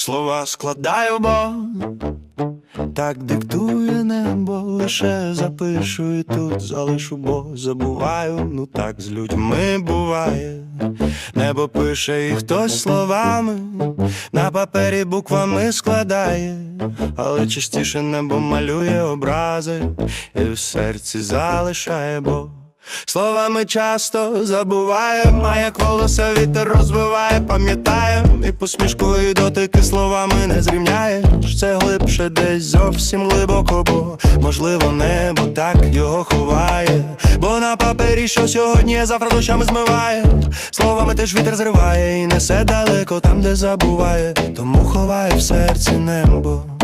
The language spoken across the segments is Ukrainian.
слова складаю, бо так диктує небо, лише запишу і тут залишу, бо забуваю, ну так з людьми буває. Небо пише і хтось словами, на папері буквами складає, але частіше небо малює образи, і в серці залишає, бо словами часто забуваєм, а як волосся вітер розвиває, пам'ятаєм, і посмішку, і дотики словами не зрівняєш. Це глибше десь зовсім глибоко, бо можливо небо так його ховає. Бо на папері, що сьогодні, завтра дощами змиває. Словами теж вітер зриває і несе далеко там, де забуває, тому ховає в серці небо.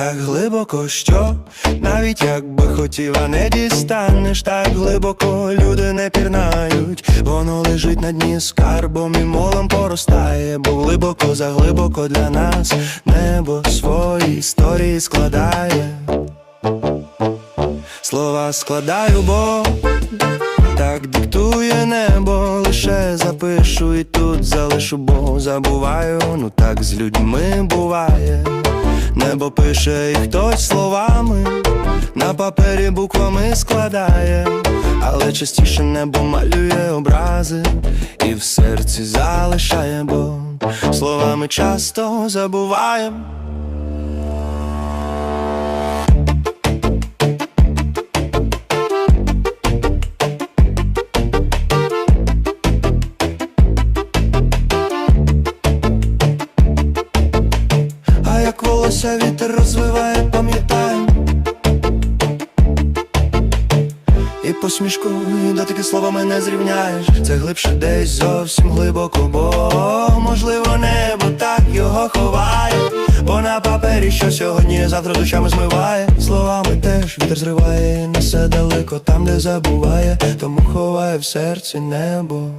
Так глибоко, що навіть якби хотів, а не дістанеш, так глибоко люди не пірнають, воно лежить на дні скарбом і молом поростає, бо глибоко заглибоко для нас небо свої історії складає. Слова складаю, бо так диктує небо, лише запишу і тут залишу, бо забуваю, ну так з людьми буває. Небо пише і хтось словами, на папері буквами складає, але частіше небо малює образи і в серці залишає, бо словами часто забуваємо. Волосся вітер розвиває, пам'ятаєм І посмішку, і дотики словами не зрівняєш. Це глибше десь зовсім глибоко, бо можливо небо так його ховає. Бо на папері, що сьогодні, завтра душами змиває. Словами теж вітер зриває, несе далеко там, де забуває. Тому ховає в серці небо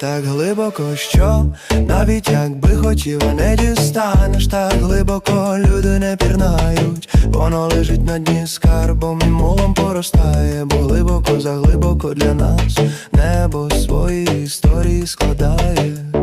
так глибоко, що навіть якби хотів, а не дістанеш, так глибоко люди не пірнають, воно лежить на дні скарбом і молом поростає, бо глибоко, заглибоко для нас небо свої історії складає.